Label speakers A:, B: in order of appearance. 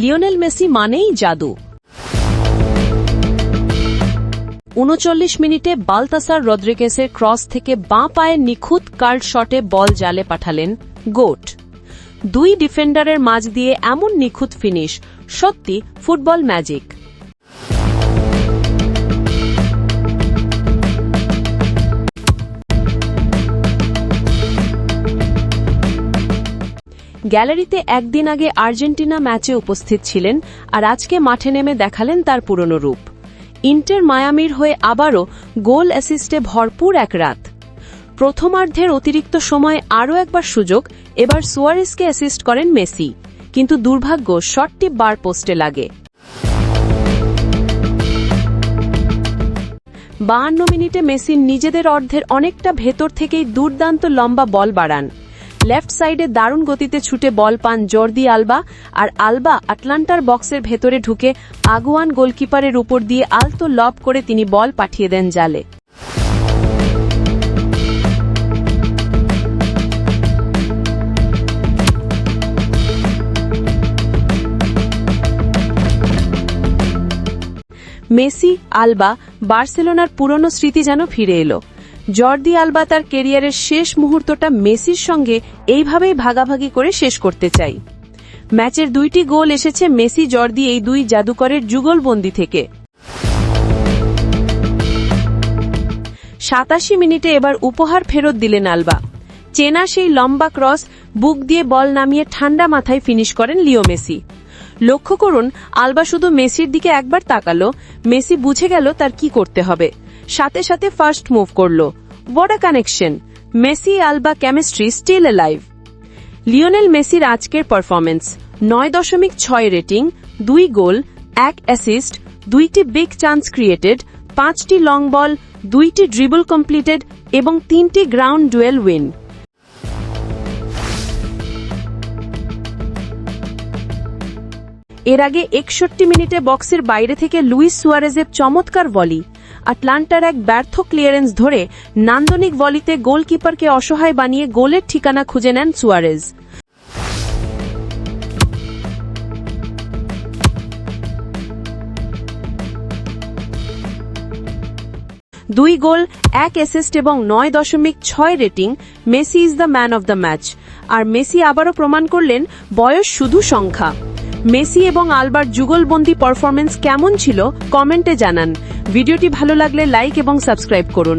A: Lionel Messi মানেই জাদু। উনচল্লিশ মিনিটে বালতাসার রদ্রিগেসের ক্রস থেকে বাঁ পায়ে নিখুঁত কার্ড শটে বল জালে পাঠালেন গোট। দুই ডিফেন্ডারের মাঝ দিয়ে এমন নিখুঁত ফিনিশ, সত্যি ফুটবল ম্যাজিক। গ্যালারিতে একদিন আগে আর্জেন্টিনা ম্যাচে উপস্থিত ছিলেন আর আজকে মাঠে নেমে দেখালেন তার পুরনো রূপ। ইন্টার মায়ামির হয়ে আবারও গোল অ্যাসিস্টে ভরপুর এক রাত। প্রথমার্ধের অতিরিক্ত সময়ে আরও একবার সুযোগ, এবার সুয়ারেসকে অ্যাসিস্ট করেন মেসি। কিন্তু দুর্ভাগ্য, শটটি বার পোস্টে লাগে। বাহান্ন মিনিটে মেসি নিজেদের অর্ধের অনেকটা ভেতর থেকেই দুর্দান্ত লম্বা বল বাড়ান। লেফট সাইডে দারুণ গতিতে ছুটে বল পান জর্দি আলবা আর আলবা আটলান্টার বক্সের ভেতরে ঢুকে আগুয়ান গোলকিপারের উপর দিয়ে আলতো লব করে তিনি বল পাঠিয়ে দেন জালে। মেসি, আলবা বার্সেলোনার পুরনো স্মৃতি যেন ফিরে এলো। জর্দি আলবা তার কেরিয়ারের শেষ মুহূর্তটা মেসির সঙ্গে এইভাবেই ভাগাভাগি করে শেষ করতে চাই। ম্যাচের দুইটি গোল এসেছে মেসি জর্দি এই দুই জাদুকরের যুগলবন্দি থেকে। সাতাশি মিনিটে এবার উপহার ফেরত দিলেন আলবা। চেনা সেই লম্বা ক্রস, বুক দিয়ে বল নামিয়ে ঠান্ডা মাথায় ফিনিশ করেন লিও মেসি। লক্ষ্য করুন, আলবা শুধু মেসির দিকে একবার তাকালো, মেসি বুঝে গেল তার কি করতে হবে। সাথে সাথে ফার্স্ট মুভ করল। বড় connection Messi Alba chemistry still alive Lionel মেসির আজকের পারফরমেন্স নয় দশমিক ছয় রেটিং দুই গোল, এক অ্যাসিস্ট দুইটি বিগ চান্স ক্রিয়েটেড পাঁচটি লং বল দুইটি ড্রিবল কমপ্লিটেড এবং তিনটি গ্রাউন্ড ডুয়েল উইন এর আগে একষট্টি মিনিটে বক্সের বাইরে থেকে লুইস সুয়ারেজের চমৎকার ভলি আটলান্টার এক ব্যর্থ ক্লিয়ারেন্স ধরে নান্দনিক ভলিতে গোলকিপারকে অসহায় বানিয়ে গোলের ঠিকানা খুঁজে নেন সুয়ারেজ। দুই গোল, এক অ্যাসিস্ট এবং নয় দশমিক ছয় rating Messi is the man of the match R Messi আবারও প্রমাণ করলেন, বয়স শুধু সংখ্যা। মেসি এবং আলবার যুগলবন্দি পারফরমেন্স কেমন ছিল কমেন্টে জানান। ভিডিওটি ভালো লাগলে লাইক এবং সাবস্ক্রাইব করুন।